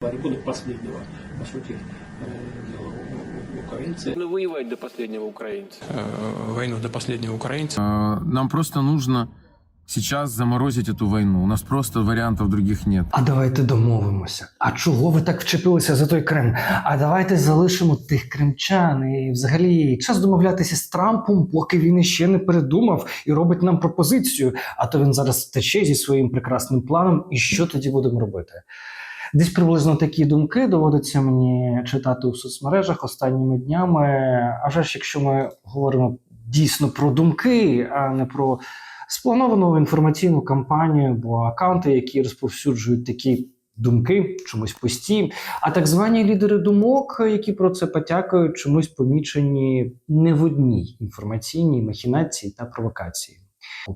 борьбу до последнего, по сути, э, дела у- у- украинцы. Ну, воевать до последнего украинца. Э, Войну до последнего украинца. А, Нам просто нужно сейчас заморозить эту войну. У нас просто вариантов других нет. А давайте домовимося. А чого ви так вчепилися за той Крим? А давайте залишимо тих кримчан. І взагалі час домовлятися з Трампом, поки він іще не передумав і робить нам пропозицію. А то він зараз втече зі своїм прекрасним планом. І що тоді будемо робити? Десь приблизно такі думки доводиться мені читати у соцмережах останніми днями. А вже ж, якщо ми говоримо дійсно про думки, а не про сплановану інформаційну кампанію, бо акаунти, які розповсюджують такі думки, чомусь пусті, а так звані лідери думок, які про це потякають, чомусь помічені не в одній інформаційній махінації та провокації.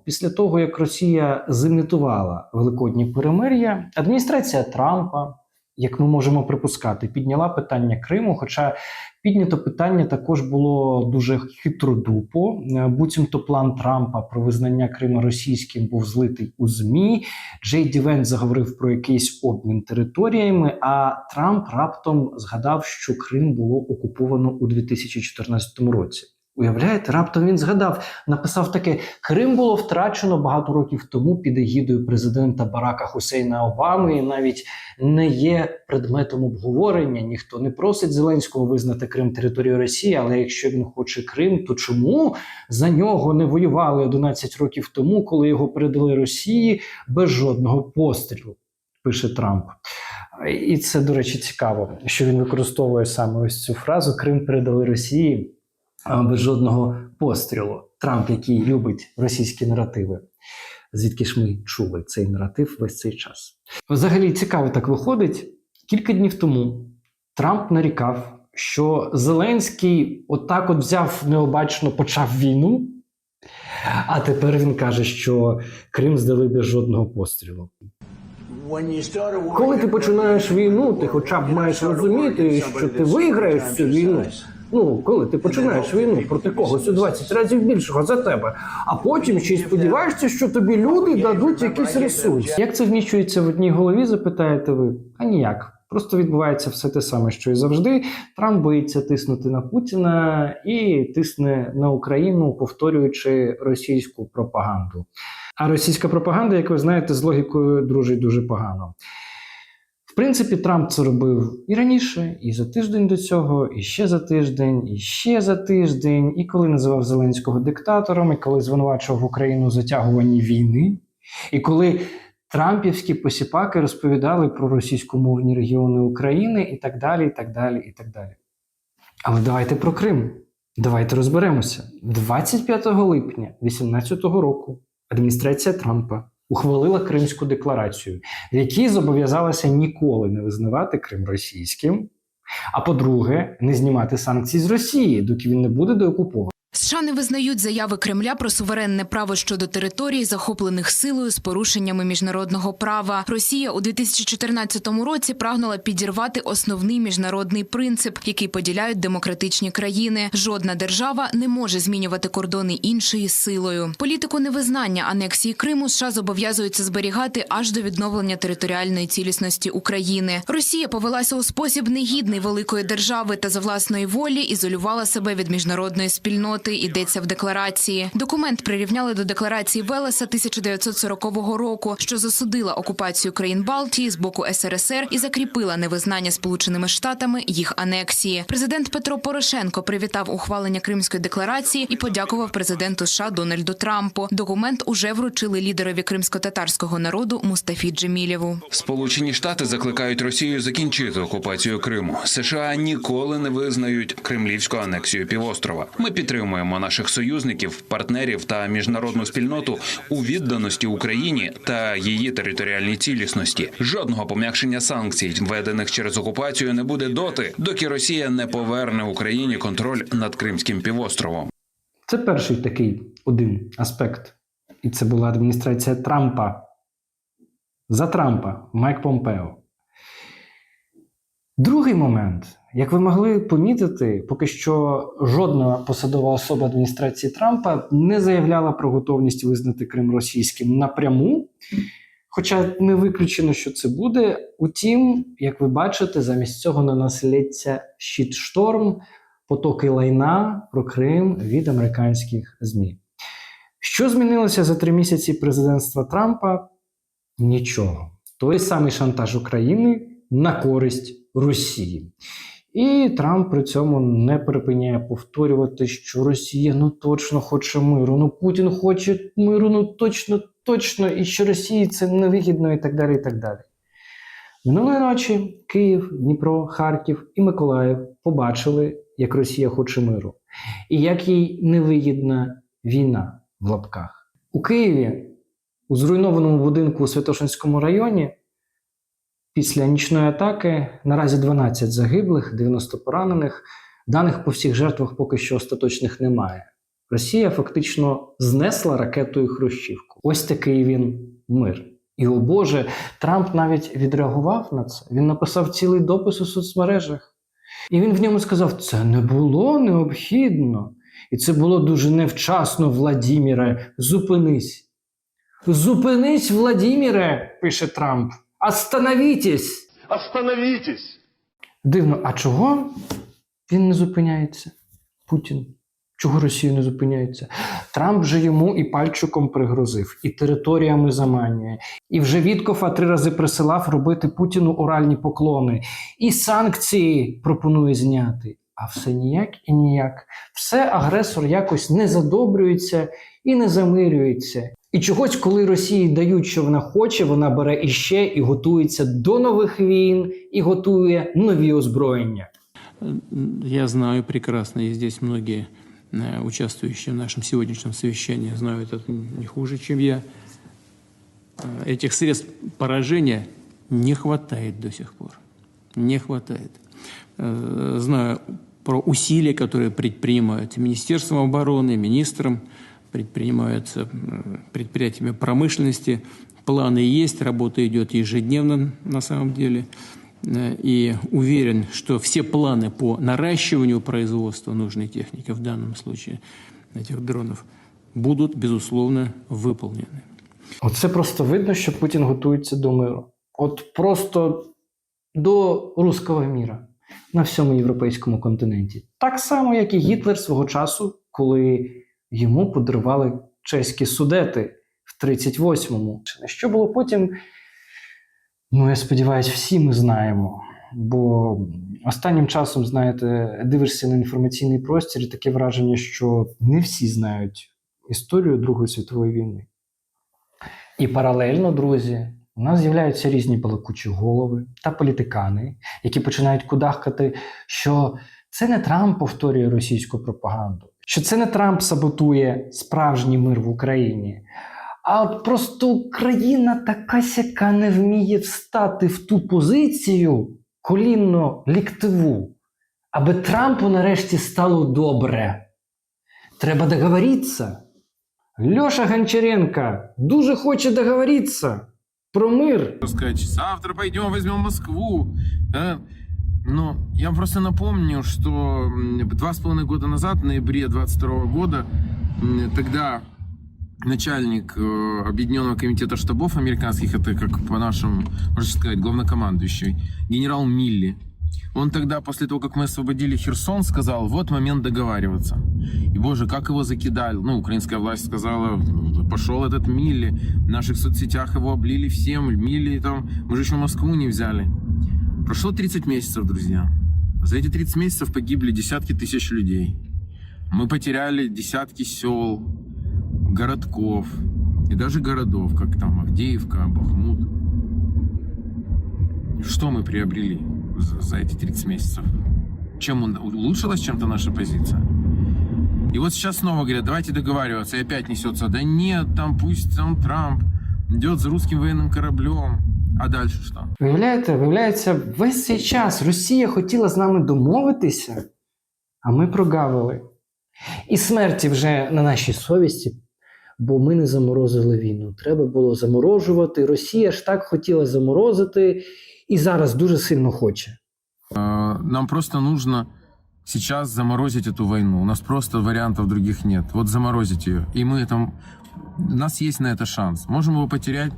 Після того, як Росія зимітувала великодні перемир'я, адміністрація Трампа, як ми можемо припускати, підняла питання Криму. Хоча піднято питання також було дуже хитродупо. Буцімто план Трампа про визнання Криму російським був злитий у ЗМІ. Джей Ді Венс заговорив про якийсь обмін територіями. А Трамп раптом згадав, що Крим було окуповано у 2014 році. Уявляєте, раптом він згадав, написав таке: Крим було втрачено багато років тому під егідою президента Барака Хусейна Обами. І навіть не є предметом обговорення. Ніхто не просить Зеленського визнати Крим територією Росії. Але якщо він хоче Крим, то чому за нього не воювали 11 років тому, коли його передали Росії без жодного пострілу? Пише Трамп. І це, до речі, цікаво, що він використовує саме ось цю фразу Крим передали Росії без жодного пострілу. Трамп, який любить російські наративи. Звідки ж ми чули цей наратив весь цей час? Взагалі цікаво так виходить. Кілька днів тому Трамп нарікав, що Зеленський отак от взяв необачно почав війну, а тепер він каже, що Крим здали без жодного пострілу. Коли ти починаєш війну, ти хоча б маєш розуміти, що ти виграєш цю війну. Ну, коли ти починаєш війну проти когось у 20 разів більшого за тебе, а потім ще й сподіваєшся, що тобі люди дадуть якийсь ресурс. Як це вміщується в одній голові, запитаєте ви? А ніяк. Просто відбувається все те саме, що і завжди. Трамп боїться тиснути на Путіна і тисне на Україну, повторюючи російську пропаганду. А російська пропаганда, як ви знаєте, з логікою дружить дуже погано. В принципі, Трамп це робив і раніше, і за тиждень до цього, і ще за тиждень, і ще за тиждень, і коли називав Зеленського диктатором, і коли звинувачував Україну у затягуванні війни, і коли Трампівські посіпаки розповідали про російськомовні регіони України і так далі, і так далі, і так далі. Але давайте про Крим. Давайте розберемося. 25 липня 2018 року адміністрація Трампа ухвалила Кримську декларацію, в якій зобов'язалася ніколи не визнавати Крим російським. А по-друге, не знімати санкції з Росії, доки він не буде деокупований. США не визнають заяви Кремля про суверенне право щодо територій, захоплених силою з порушеннями міжнародного права. Росія у 2014 році прагнула підірвати основний міжнародний принцип, який поділяють демократичні країни. Жодна держава не може змінювати кордони іншої силою. Політику невизнання анексії Криму США зобов'язуються зберігати аж до відновлення територіальної цілісності України. Росія повелася у спосіб негідний великої держави та за власної волі ізолювала себе від міжнародної спільноти. Йдеться в декларації. Документ прирівняли до декларації Велеса 1940 року, що засудила окупацію країн Балтії з боку СРСР і закріпила невизнання Сполученими Штатами їх анексії. Президент Петро Порошенко привітав ухвалення Кримської декларації і подякував президенту США Дональду Трампу. Документ уже вручили лідерові кримсько-татарського народу Мустафі Джемілєву. Сполучені Штати закликають Росію закінчити окупацію Криму. США ніколи не визнають кремлівську анексію півострова. Ми підтримуємо наших союзників, партнерів та міжнародну спільноту у відданості Україні та її територіальній цілісності. Жодного пом'якшення санкцій, введених через окупацію, не буде доти, доки Росія не поверне Україні контроль над Кримським півостровом. Це перший такий один аспект. І це була адміністрація Трампа. За Трампа Майк Помпео. Другий момент, як ви могли помітити, поки що жодна посадова особа адміністрації Трампа не заявляла про готовність визнати Крим російським напряму. Хоча не виключено, що це буде. Утім, як ви бачите, замість цього на нас лється щитшторм, потоки лайна про Крим від американських ЗМІ. Що змінилося за три місяці президентства Трампа? Нічого. Той самий шантаж України на користь Росії. І Трамп при цьому не припиняє повторювати, що Росія ну точно хоче миру, ну Путін хоче миру, ну точно, точно, і що Росії це невигідно, і так далі. і так далі. Минулої ночі Київ, Дніпро, Харків і Миколаїв побачили, як Росія хоче миру, і як їй невигідна війна в лапках. У Києві, у зруйнованому будинку у Святошинському районі, Після нічної атаки наразі 12 загиблих, 90 поранених. Даних по всіх жертвах поки що остаточних немає. Росія фактично знесла ракетою Хрущівку. Ось такий він мир. І о Боже, Трамп навіть відреагував на це. Він написав цілий допис у соцмережах. І він в ньому сказав: це не було необхідно. І це було дуже невчасно, Владіміре. Зупинись. Зупинись, Владіміре, пише Трамп. Остановітесь! Остановитесь! Дивно, а чого він не зупиняється? Путін. Чого Росія не зупиняється? Трамп же йому і пальчиком пригрозив, і територіями заманює, і вже Віткофа три рази присилав робити Путіну оральні поклони, і санкції пропонує зняти. А все ніяк і ніяк. Все агресор якось не задобрюється і не замирюється. І чогось, коли Росії дають, що вона хоче, вона бере іще і готується до нових війн, і готує нові озброєння. Я знаю прекрасно, и здесь многие э, участвующие в нашем сегодняшнем совещании знают это не хуже, чем я. Э, Этих средств поражения не хватает до сих пор. Не хватает. Э, Знаю про усилия, которые предпринимают Министерством обороны, министром, предпринимаются м, предприятиями промышленности. Планы есть, работа идет ежедневно на самом деле. Э, И уверен, что все планы по наращиванию производства нужной техники, в данном случае этих дронов, будут, безусловно, выполнены. Оце просто видно, що Путін готується до миру. От просто до руського міра на всьому європейському континенті. Так само, як і Гітлер свого часу, коли йому подарували чеські судети в 38-му. Що було потім? Ну, я сподіваюся, всі ми знаємо. Бо останнім часом, знаєте, дивишся на інформаційний простір, і таке враження, що не всі знають історію Другої світової війни. І паралельно, друзі, у нас з'являються різні балакучі голови та політикани, які починають кудахкати, що це не Трамп повторює російську пропаганду, що це не Трамп саботує справжній мир в Україні. А от просто Україна така сяка не вміє встати в ту позицію колінно ліктиву, аби Трампу нарешті стало добре. Треба договоритися. Льоша Гончаренко дуже хоче договоритися про мир. сказать, завтра пойдем возьмем Москву. Но я вам просто напомню, что два с половиной года назад, в ноябре 22 года, тогда начальник э, Объединенного комитета штабов американских, это как по-нашему, можно сказать, главнокомандующий, генерал Милли, он тогда, после того, как мы освободили Херсон, сказал, вот момент договариваться. И, боже, как его закидали. Ну, украинская власть сказала, пошел этот Милли. В наших соцсетях его облили всем. Милли там, мы же еще Москву не взяли. Прошло 30 месяцев, друзья. За эти 30 месяцев погибли десятки тысяч людей. Мы потеряли десятки сел, городков и даже городов, как там Авдеевка, Бахмут. Что мы приобрели за, за эти 30 месяцев? Чем он, улучшилась чем-то наша позиция? И вот сейчас снова говорят, давайте договариваться, и опять несется, да нет, там пусть там Трамп идет с русским военным кораблем. А дальше что? Виявляєте, виявляється, весь цей час Росія хотіла з нами домовитися, а ми прогавили. І смерті вже на нашій совісті, бо ми не заморозили війну. Треба було заморожувати. Росія ж так хотіла заморозити і зараз дуже сильно хоче. Э, Нам просто нужно сейчас заморозить эту войну. У нас просто вариантов других нет. Вот заморозить ее. И мы там... У нас есть на это шанс. Можем его потерять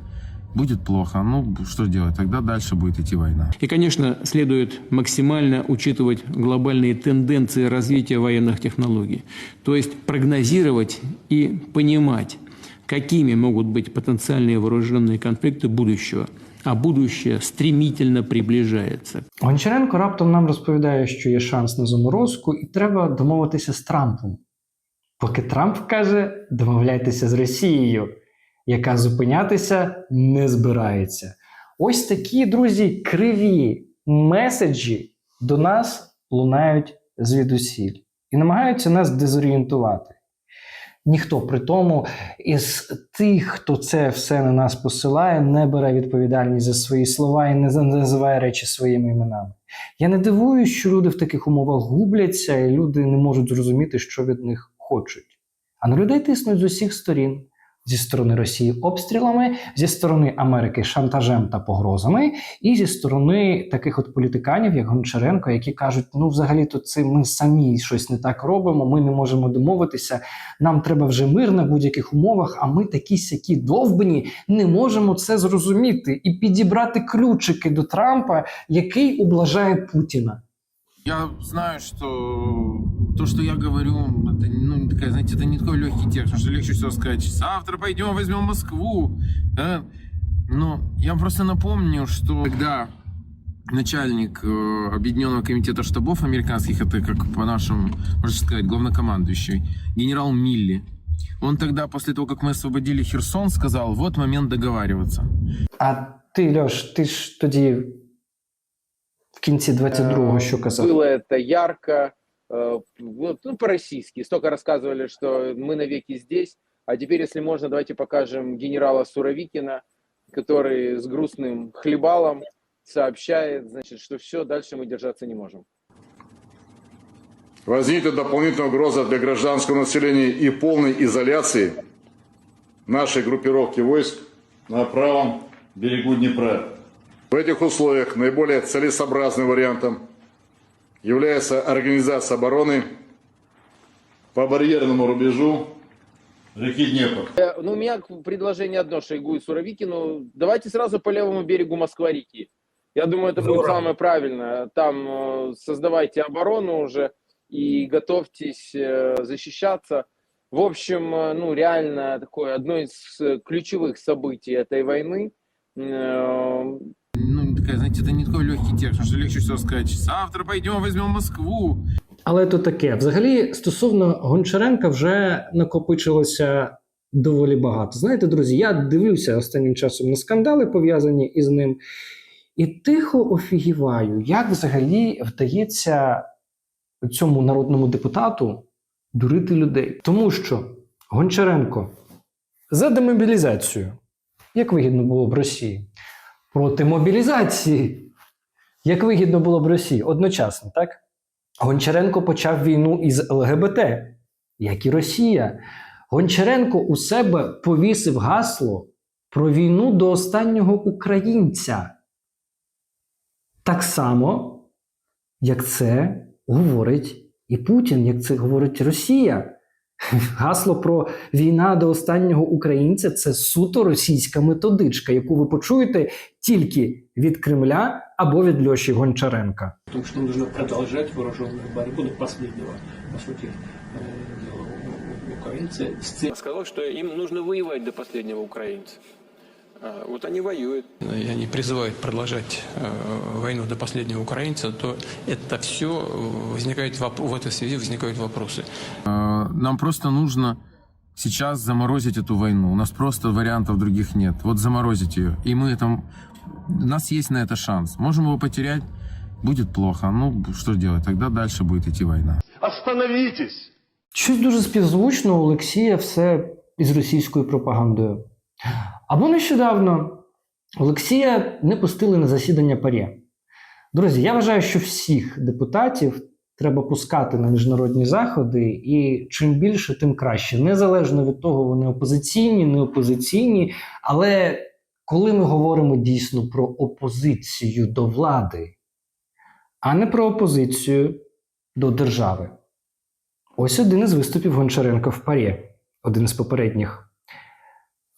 будет плохо. Ну, что делать? Тогда дальше будет идти война. И, конечно, следует максимально учитывать глобальные тенденции развития военных технологий. То есть прогнозировать и понимать, какими могут быть потенциальные вооруженные конфликты будущего. А будущее стремительно приближается. Гончаренко раптом нам розповідає, що є шанс на заморозку, і треба домовитися з Трампом. Поки Трамп каже, домовляйтеся з Росією, Яка зупинятися не збирається. Ось такі, друзі, криві меседжі до нас лунають звідусіль і намагаються нас дезорієнтувати. Ніхто при тому із тих, хто це все на нас посилає, не бере відповідальність за свої слова і не називає речі своїми іменами. Я не дивуюсь, що люди в таких умовах губляться, і люди не можуть зрозуміти, що від них хочуть. А на людей тиснуть з усіх сторін. Зі сторони Росії обстрілами, зі сторони Америки шантажем та погрозами, і зі сторони таких от політиканів, як Гончаренко, які кажуть: ну, взагалі-то це ми самі щось не так робимо, ми не можемо домовитися, нам треба вже мир на будь-яких умовах, а ми такі сякі довбані не можемо це зрозуміти і підібрати ключики до Трампа, який облажає Путіна. Я знаю, что то, что я говорю, это, ну, такая, знаете, это не такой легкий текст, потому что легче всего сказать, завтра пойдем возьмем Москву. да. Но я просто напомню, что когда начальник э, Объединенного комитета штабов американских, это как по-нашему, можно сказать, главнокомандующий, генерал Милли, он тогда, после того, как мы освободили Херсон, сказал, вот момент договариваться. А ти, Льош, ти ж тоді в кінці 22-го що казав? Было это ярко, ну, по-российски. Столько рассказывали, что мы навеки здесь. А теперь, если можно, давайте покажем генерала Суровикина, который с грустным хлебалом сообщает, значит, что все, дальше мы держаться не можем. Возникнет дополнительная угроза для гражданского населения и полной изоляции нашей группировки войск на правом берегу Днепра. В этих условиях наиболее целесообразным вариантом является организация обороны по барьерному рубежу реки Днепр. Э, Ну, у меня предложение одно Шойгу и Суровикину. Давайте сразу по левому берегу Москва-реки. Я думаю, это будет самое правильное. Там э, создавайте оборону уже и готовьтесь э, защищаться. В общем, э, ну, реально такое одно из ключевых событий этой войны. Такая, знаете, это не такой легкий текст, потому что легче всего сказать, завтра пойдем возьмем Москву. Але то таке. Взагалі, стосовно Гончаренка вже накопичилося доволі багато. Знаєте, друзі, я дивлюся останнім часом на скандали, пов'язані із ним, і тихо офігіваю, як взагалі вдається цьому народному депутату дурити людей. Тому що Гончаренко за демобілізацію, як вигідно було б Росії, проти мобілізації, як вигідно було б Росії, одночасно, так? Гончаренко почав війну із ЛГБТ, як і Росія. Гончаренко у себе повісив гасло про війну до останнього українця. Так само, як це говорить і Путін, як це говорить Росія. Гасло про війна до останнього українця це суто російська методичка, яку ви почуєте тільки від Кремля або від Льоші Гончаренка. Тому що нам нужно продовжувати вооруженную боротьбу до останнього, по суті, э, украинцы що їм потрібно воювати до останнього украинца. А, Вот они воюют. И они призывают продолжать э, войну до последнего украинца, то это все возникает воп- в этой связи возникают вопросы. Э, Нам просто нужно сейчас заморозить эту войну. У нас просто вариантов других нет. Вот заморозить ее. И мы там... У нас есть на это шанс. Можем его потерять, будет плохо. Ну, что делать? Тогда дальше будет идти война. Остановитесь! Щось дуже співзвучно у Олексія все із російською пропагандою. Або нещодавно Олексія не пустили на засідання ПАРЄ. Друзі, я вважаю, що всіх депутатів треба пускати на міжнародні заходи, і чим більше, тим краще. Незалежно від того, вони опозиційні, не опозиційні. Але коли ми говоримо дійсно про опозицію до влади, а не про опозицію до держави. Ось один із виступів Гончаренка в парі, один із попередніх.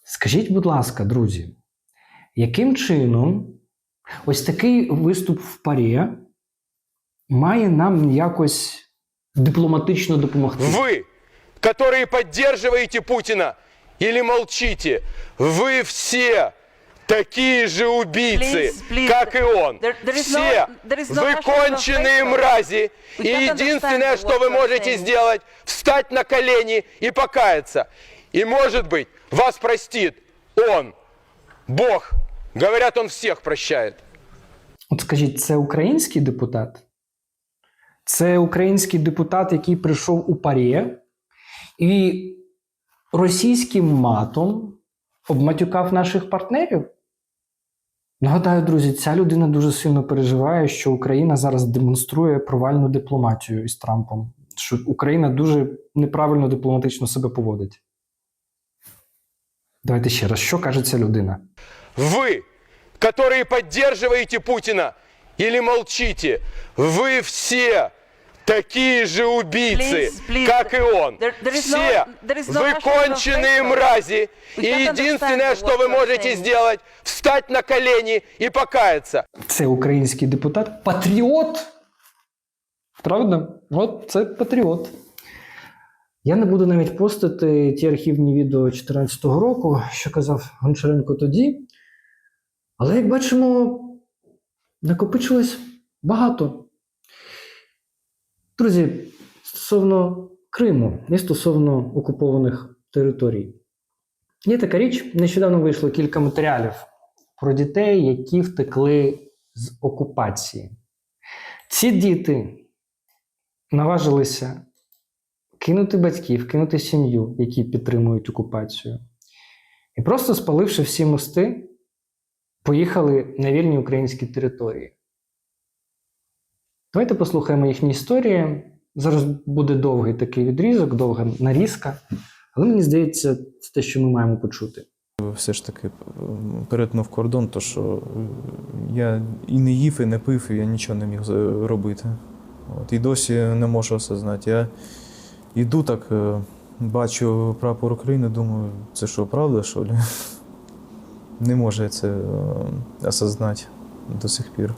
Скажіть, будь ласка, друзі, яким чином ось такий виступ в парі має нам якось дипломатично допомогти? Вы, которые поддерживаете Путина или молчите, вы все такие же убийцы, Please, please. как и он. There- there is все. no- there is no вы national конченые affection. мрази. We И can't единственное, understand что what вы you are можете saying. сделать, встать на колени и покаяться. И, может быть, вас простит он, Бог. Говорят, он всех прощает. От скажіть, це український депутат? Це український депутат, який прийшов у парі і російським матом обматюкав наших партнерів? Нагадаю, друзі, ця людина дуже сильно переживає, що Україна зараз демонструє провальну дипломатію із Трампом, що Україна дуже неправильно дипломатично себе поводить. Давайте ще раз, що каже ця людина? Вы, которые поддерживаете Путина или молчите, вы все такие же убийцы, Please, please. как и он. There- there is все. no- there is no вы national конченые affection. мрази. We И can't единственное, understand что what вы you are можете saying. сделать, встать на колени и покаяться. Це український депутат. Патріот. Правда? От це патріот. Я не буду навіть постити ті архівні відео 2014 року, що казав Гончаренко тоді. Але, як бачимо, накопичилось багато. Друзі, стосовно Криму і стосовно окупованих територій. Є така річ, нещодавно вийшло кілька матеріалів про дітей, які втекли з окупації. Ці діти наважилися кинути батьків, кинути сім'ю, які підтримують окупацію. І просто спаливши всі мости, поїхали на вільні українські території. Давайте послухаємо їхні історії. Зараз буде довгий такий відрізок, довга нарізка. Але мені здається, це те, що ми маємо почути. все ж таки перетнув кордон, то що я і не їв, і не пив, і я нічого не міг робити. От, і досі не можу осознати. Я йду так, е, бачу прапор України, думаю, це що, правда, що ли? Не можу я це е, осознати до сих пір.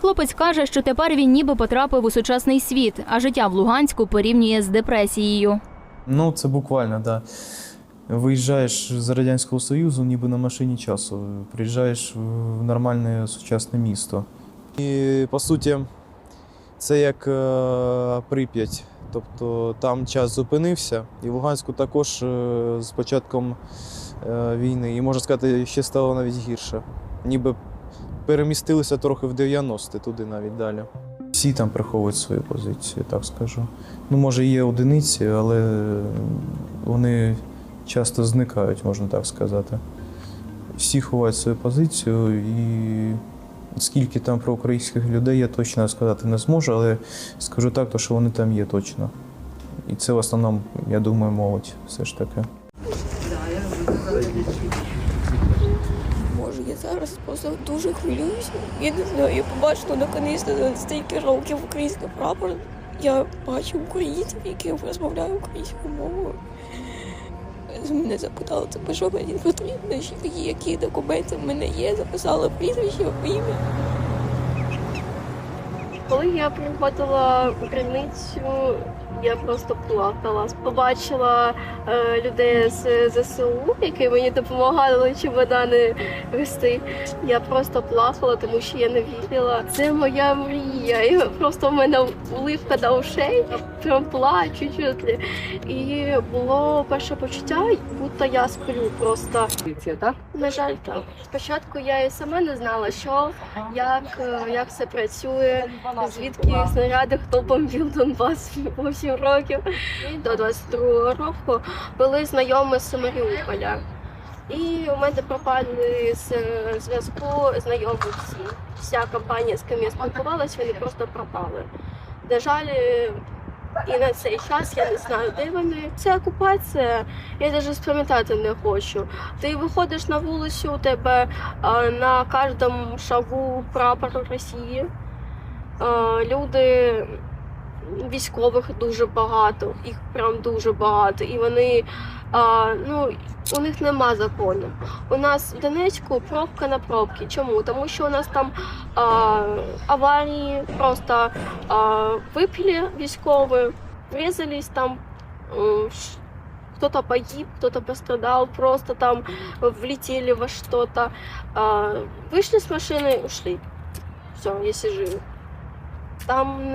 Хлопець каже, що тепер він ніби потрапив у сучасний світ, а життя в Луганську порівнює з депресією. Ну, це буквально, так. Да. Виїжджаєш з Радянського Союзу, ніби на машині часу. Приїжджаєш в нормальне сучасне місто. І по суті, це як е, Прип'ять. Тобто там час зупинився, і в Луганську також е, з початком е, війни, і можна сказати, ще стало навіть гірше. Ніби перемістилися трохи в 90-ті, туди навіть далі. Всі там приховують свою позицію, так скажу. Ну, може, є одиниці, але вони часто зникають, можна так сказати. Всі ховають свою позицію, і скільки там проукраїнських людей, я точно сказати не зможу, але скажу так, то, що вони там є точно. І це в основному, я думаю, молодь все ж таки. Боже, я зараз просто дуже хвилююся. Я не знаю, я побачила наконець на стільки років український прапор. Я бачу українців, які розмовляють українською мовою. Мене запитали, тебе що мені потрібно, які, документи в мене є, записала прізвище, ім'я. Коли я приходила в криницю, я просто плакала. Побачила е, людей з ЗСУ, які мені допомагали чемодани вести. Я просто плакала, тому що я не вірила. Це моя мрія. І просто в мене уливка до ушей, прям плачу чуть. І було перше почуття, будто я сплю просто. так? На жаль, так. Спочатку я і сама не знала, що, як, е, як це працює, звідки снаряди, хто бомбив Донбас 8 років до 22 року. Були знайомі з Маріуполя. І у мене пропали з е, зв'язку знайомі всі. Вся компанія, з ким я спілкувалася, вони просто пропали. На жаль, е, і на цей час я не знаю, де вони. Це окупація, я навіть спам'ятати не хочу. Ти виходиш на вулицю, у тебе а, на кожному шагу прапор Росії. Люди військових дуже багато, їх прям дуже багато. І вони а, ну, у них нема закону. У нас в Донецьку пробка на пробки. Чому? Тому що у нас там а, аварії, просто а, випили військові, врезались там. м, ш- Кто-то погиб, кто-то пострадал, просто там влетели во что-то. А, вышли с машины, ушли. Все, если живы. Там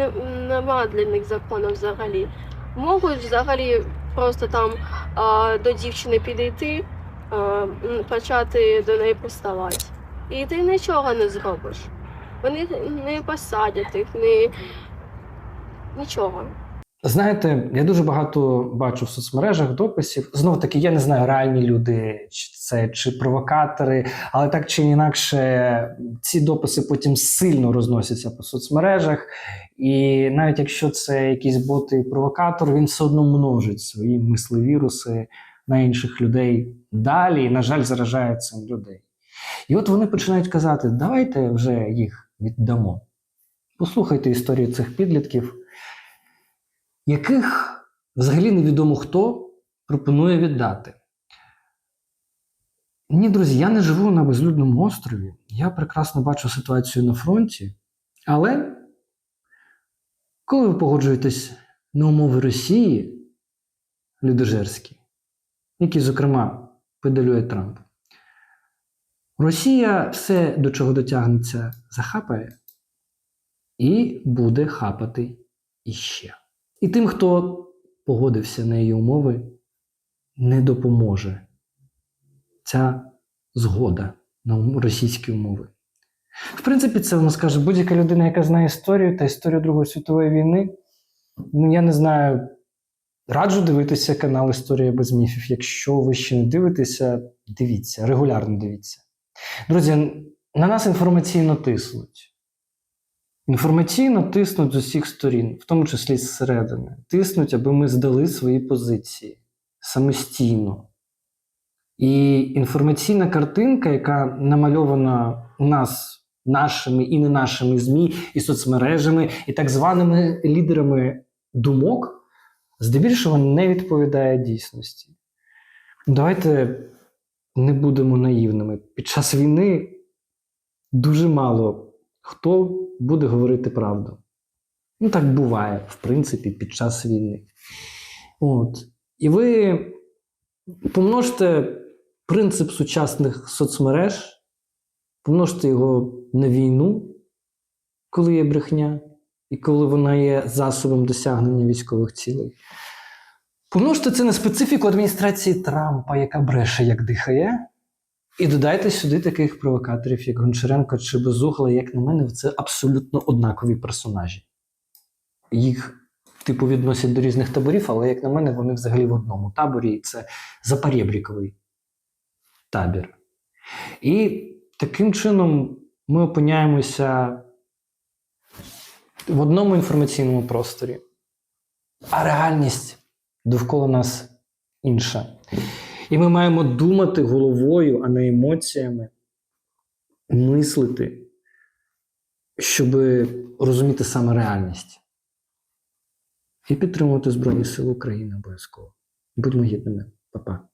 нема для них закону взагалі. Можуть взагалі просто там а, до дівчини підійти, а, почати до неї приставати. І ти нічого не зробиш. Вони не посадять їх, не нічого. Знаєте, я дуже багато бачу в соцмережах дописів. Знов таки, я не знаю, реальні люди, чи це чи провокатори, але так чи інакше, ці дописи потім сильно розносяться по соцмережах. І навіть якщо це якийсь боти і провокатор, він все одно множить свої мислевіруси на інших людей далі, і, на жаль, заражає цим людей. І от вони починають казати: давайте вже їх віддамо. Послухайте історію цих підлітків яких взагалі невідомо хто пропонує віддати. Ні, друзі, я не живу на безлюдному острові. Я прекрасно бачу ситуацію на фронті. Але коли ви погоджуєтесь на умови Росії людожерські, які, зокрема, педалює Трамп, Росія все, до чого дотягнеться, захапає і буде хапати іще. І тим, хто погодився на її умови, не допоможе ця згода на російські умови. В принципі, це воно скаже будь-яка людина, яка знає історію та історію Другої світової війни. Ну, я не знаю. Раджу дивитися канал Історія без міфів. Якщо ви ще не дивитеся, дивіться, регулярно дивіться. Друзі, на нас інформаційно тиснуть. Інформаційно тиснуть з усіх сторін, в тому числі зсередини. Тиснуть, аби ми здали свої позиції самостійно. І інформаційна картинка, яка намальована у нас нашими і не нашими ЗМІ, і соцмережами, і так званими лідерами думок, здебільшого не відповідає дійсності. Давайте не будемо наївними. Під час війни дуже мало хто буде говорити правду. Ну, так буває, в принципі, під час війни. От. І ви помножте принцип сучасних соцмереж, помножте його на війну, коли є брехня, і коли вона є засобом досягнення військових цілей. Помножте це на специфіку адміністрації Трампа, яка бреше, як дихає. І додайте сюди таких провокаторів, як Гончаренко чи Безугла, як на мене, це абсолютно однакові персонажі. Їх, типу, відносять до різних таборів, але, як на мене, вони взагалі в одному таборі, і це запорєбріковий табір. І таким чином ми опиняємося в одному інформаційному просторі, а реальність довкола нас інша. І ми маємо думати головою, а не емоціями, мислити, щоб розуміти саме реальність. І підтримувати Збройні Сили України обов'язково. Будьмо гідними, Па-па.